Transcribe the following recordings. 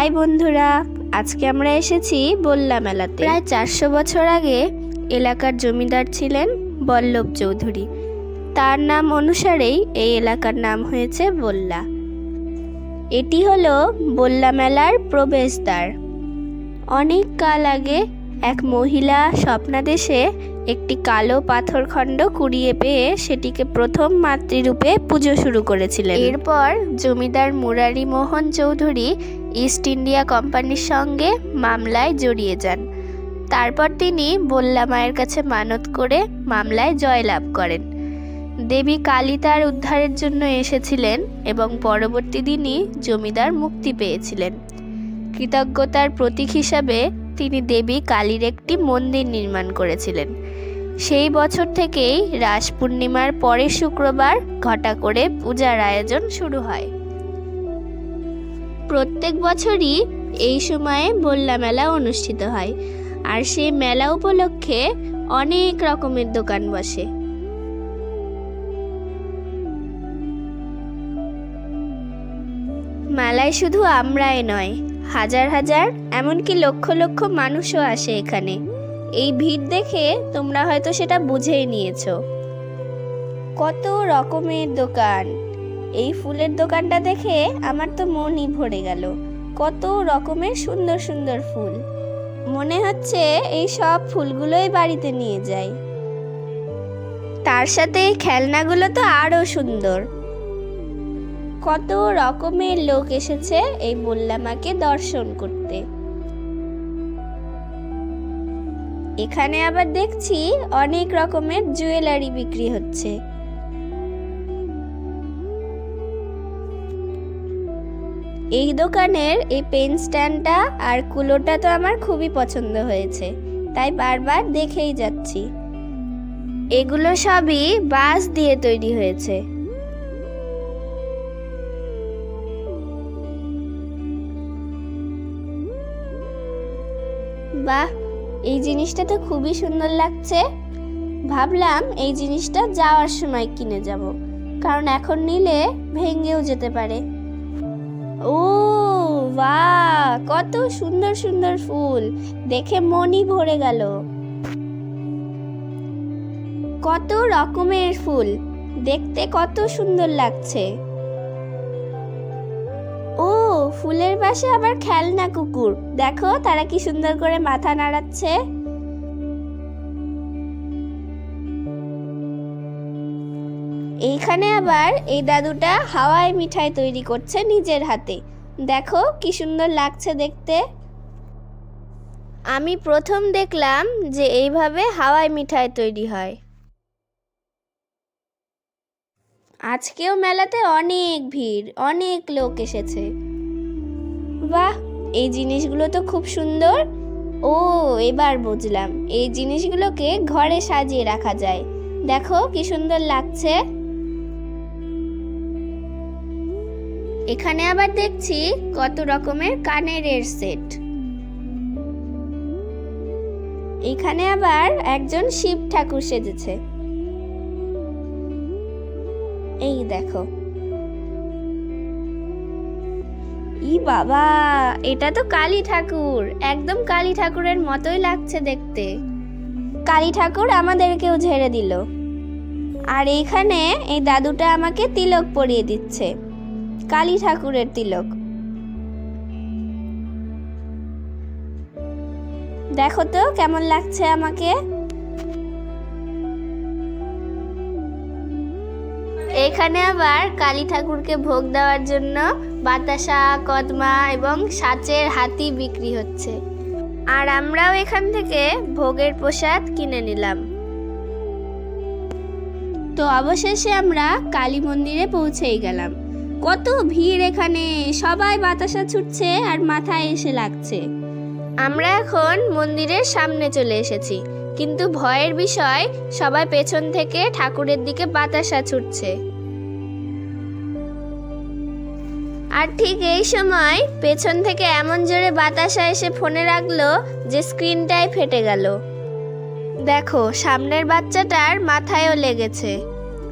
High বন্ধুরা, আজকে আমরা এসেছি বল্লা মেলাতে। প্রায় চারশো বছর আগে এলাকার জমিদার ছিলেন বল্লভ চৌধুরী। তার নাম অনুসারেই এই এলাকার নাম হয়েছে বল্লা। এটি হলো বল্লা মেলার প্রবেশদ্বার। অনেক কাল আগে এক মহিলা স্বপ্নাদেশে একটি কালো পাথরখণ্ড কুড়িয়ে পেয়ে সেটিকে প্রথম মাতৃরূপে পুজো শুরু করেছিলেন। এরপর জমিদার মুরারি মোহন চৌধুরী ইস্ট ইন্ডিয়া কোম্পানির সঙ্গে মামলায় জড়িয়ে যান। তারপর তিনি বল্লা মায়ের কাছে মানত করে মামলায় জয়লাভ করেন। দেবী কালী তার উদ্ধারের জন্য এসেছিলেন এবং পরবর্তী দিনই জমিদার মুক্তি পেয়েছিলেন। কৃতজ্ঞতার প্রতীক হিসাবে তিনি দেবী কালীর একটি মন্দির নির্মাণ করেছিলেন। সেই বছর থেকেই রাস পূর্ণিমার পরের শুক্রবার ঘটা করে পূজার আয়োজন শুরু হয়। প্রত্যেক বছরই এই সময়ে বল্লা মেলা অনুষ্ঠিত হয় আর সেই মেলা উপলক্ষে অনেক রকমের দোকান বসে। মেলায় শুধু আমরাই নয়, হাজার হাজার, এমনকি লক্ষ লক্ষ মানুষও আসে এখানে। এই ভিড় দেখে তোমরা হয়তো সেটা বুঝেই নিয়েছো। কত রকমের দোকান। এই ফুলের দোকানটা দেখে আমার তো মনই ভরে গেল। কত রকমের সুন্দর সুন্দর ফুল। মনে হচ্ছে এই সব ফুলগুলোই বাড়িতে নিয়ে যাই। তার সাথে এই খেলনাগুলো তো আরও সুন্দর। কত রকমের লোক এসেছে এই মোল্লামাকে দর্শন করতে। এখানে আবার দেখছি অনেক রকমের জুয়েলারি বিক্রি হচ্ছে। এই দোকানের এই পেন স্ট্যান্ডটা আর কুলোটা তো আমার খুবই পছন্দ হয়েছে, তাই বারবার দেখেই যাচ্ছি। এগুলো সবই বাঁশ দিয়ে তৈরি হয়েছে। বাহ এই জিনিসটা তো খুবই সুন্দর লাগছে। ভাবলাম এই জিনিসটা যাওয়ার সময় কিনে যাব, কারণ এখন নিলে ভেঙেও যেতে পারে। ও বা কত সুন্দর সুন্দর ফুল, দেখে মনই ভরে গেল। কত রকমের ফুল, দেখতে কত সুন্দর লাগছে। ফুলের পাশে আবার খেলনা কুকুর। দেখো, তারা কি সুন্দর করে মাথা নাড়াচ্ছে। এইখানে আবার এই দাদুটা হাওয়াই মিঠাই তৈরি করছে নিজের হাতে। দেখো, কি সুন্দর লাগছে দেখতে। আমি প্রথম দেখলাম যে এইভাবে হাওয়াই মিঠাই তৈরি হয়। আজকেও মেলাতে অনেক ভিড়, অনেক লোক এসেছে। বাহ এই জিনিসগুলো তো খুব সুন্দর। ও, এবার বুঝলাম। এই জিনিসগুলোকে ঘরে সাজিয়ে রাখা যায়। দেখো কি সুন্দর লাগছে। এখানে আবার দেখছি কত রকমের কানের এর সেট। এখানে আবার একজন শিব ঠাকুর সেজেছে। এই দেখো। বাবা, এটা তো কালী ঠাকুর। একদম কালী ঠাকুরের মতোই লাগছে দেখতে। কালী ঠাকুর আমাদেরকেও ঝেড়ে দিল। আর এইখানে এই দাদুটা আমাকে তিলক পরিয়ে দিচ্ছে। কালী ঠাকুরের তিলক। দেখো তো কেমন লাগছে আমাকে। এখানে আবার কালী ঠাকুরকে ভোগ দেওয়ার জন্য বাতাসা, কদমা এবং সাচের হাতি বিক্রি হচ্ছে। আর আমরাও এখান থেকে ভোগের প্রসাদ কিনে নিলাম। তো অবশেষে আমরা কালী মন্দিরে পৌঁছেই গেলাম। কত ভিড় এখানে! সবাই বাতাসা ছুটছে আর মাথায় এসে লাগছে। আমরা এখন মন্দিরের সামনে চলে এসেছি। কিন্তু ভয়ের বিষয়, সবাই পেছন থেকে ঠাকুরের দিকে বাতাসা ছুটছে। আর ঠিক এই সময় পেছন থেকে এমন জোরে বাতাসা এসে ফোনে রাখল যে স্ক্রিনটাই ফেটে গেল। দেখো, সামনের বাচ্চাটার মাথায়ও লেগেছে।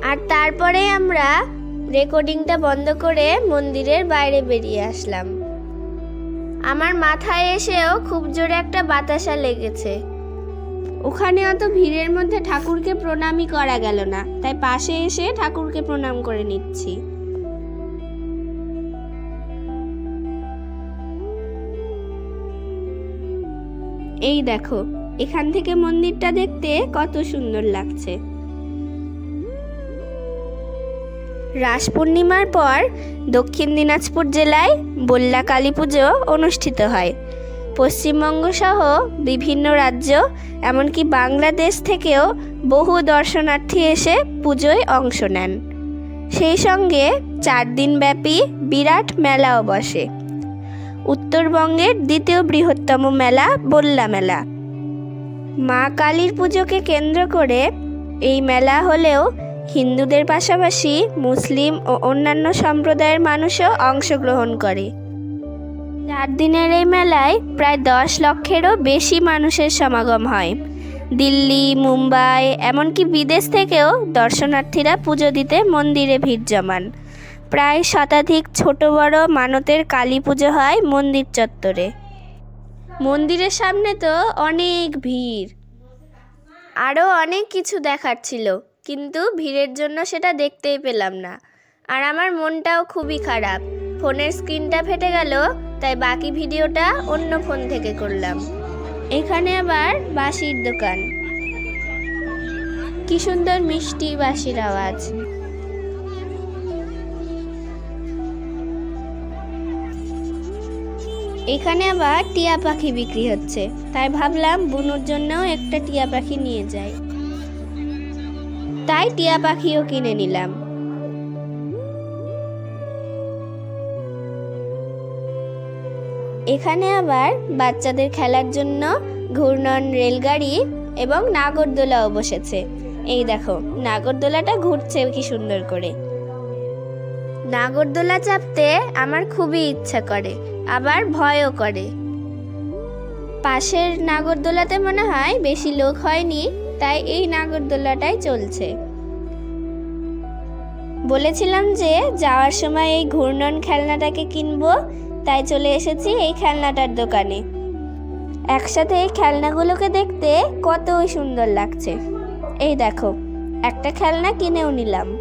আর তারপরে আমরা রেকর্ডিংটা বন্ধ করে মন্দিরের বাইরে বেরিয়ে আসলাম। আমার মাথায় এসেও খুব জোরে একটা বাতাসা লেগেছে। ওখানে অত ভিড়ের মধ্যে ঠাকুরকে প্রণামই করা গেল না। তাই পাশে এসে ঠাকুরকে প্রণাম করে নিচ্ছি। এই দেখো, এখান থেকে মন্দিরটা দেখতে কত সুন্দর লাগছে। রাস পূর্ণিমার পর দক্ষিণ দিনাজপুর জেলায় বল্লা কালী পুজো অনুষ্ঠিত হয়। পশ্চিমবঙ্গ সহ বিভিন্ন রাজ্য, এমনকি বাংলাদেশ থেকেও বহু দর্শনার্থী এসে পুজোয় অংশ নেন। সেই সঙ্গে চার দিনব্যাপী বিরাট মেলাও বসে। উত্তরবঙ্গের দ্বিতীয় বৃহত্তম মেলা বল্লা মেলা। মা কালীর পুজোকে কেন্দ্র করে এই মেলা হলেও হিন্দুদের পাশাপাশি মুসলিম ও অন্যান্য সম্প্রদায়ের মানুষও অংশগ্রহণ করে। চার দিনের এই মেলায় প্রায় দশ লক্ষেরও বেশি মানুষের সমাগম হয়। দিল্লি, মুম্বাই, এমনকি বিদেশ থেকেও দর্শনার্থীরা পুজো দিতে মন্দিরে ভিড় জমান। প্রায় শতাধিক ছোট বড় মানতের কালী পুজো হয় মন্দির চত্বরে। মন্দিরের সামনে তো অনেক ভিড়। আরও অনেক কিছু দেখার ছিল, কিন্তু ভিড়ের জন্য সেটা দেখতেই পেলাম না। আর আমার মনটাও খুবই খারাপ। ফোনের স্ক্রিনটা ফেটে গেল তাই বাকি ভিডিওটা অন্য ফোন থেকে করলাম। এখানে আবার বাঁশির দোকান। কি সুন্দর মিষ্টি বাঁশির আওয়াজ। এখানে আবার টিয়া পাখি বিক্রি হচ্ছে। তাই ভাবলাম বুনুর জন্যও একটা টিয়া পাখি নিয়ে যাই। তাই টিয়া পাখিও কিনে নিলাম। এখানে আবার বাচ্চাদের খেলার জন্য ঘূর্ণন রেলগাড়ি এবং নাগরদোলাও বসেছে। এই দেখো, নাগরদোলাটা ঘুরছে কি সুন্দর করে। নাগরদোলা চাপতে আমার খুবই ইচ্ছা করে, আবার ভয়ও করে। পাশের নাগরদোলাতে মনে হয় বেশি লোক হয়নি, তাই এই নাগরদোলাটাই চলছে। বলেছিলাম যে যাওয়ার সময় এই ঘূর্ণন খেলনাটাকে কিনবো তাই চলে এসেছি এই খেলনাটার দোকানে। একসাথে এই খেলনাগুলোকে দেখতে কতই সুন্দর লাগছে। এই দেখো, একটা খেলনা কিনেও নিলাম।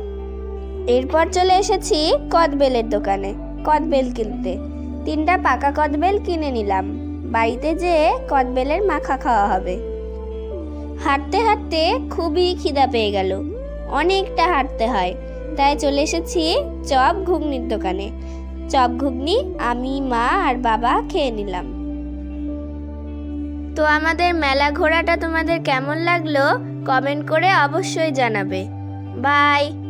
এরপর চলে এসেছি কদবেলের দোকানে, কদবেল কিনতে। তিনটা পাকা কদবেল কিনে নিলাম। বাড়িতে যেয়ে কদবেলের মাখা খাওয়া হবে। হাঁটতে হাঁটতে খুবই খিদা পেয়ে গেল। অনেকটা হাঁটতে হয়। তাই চলে এসেছি চপ ঘুগনির দোকানে। চপ ঘুগনি আমি, মা আর বাবা খেয়ে নিলাম। তো আমাদের মেলা ঘোরাটা তোমাদের কেমন লাগল? কমেন্ট করে অবশ্যই জানাবে। বাই।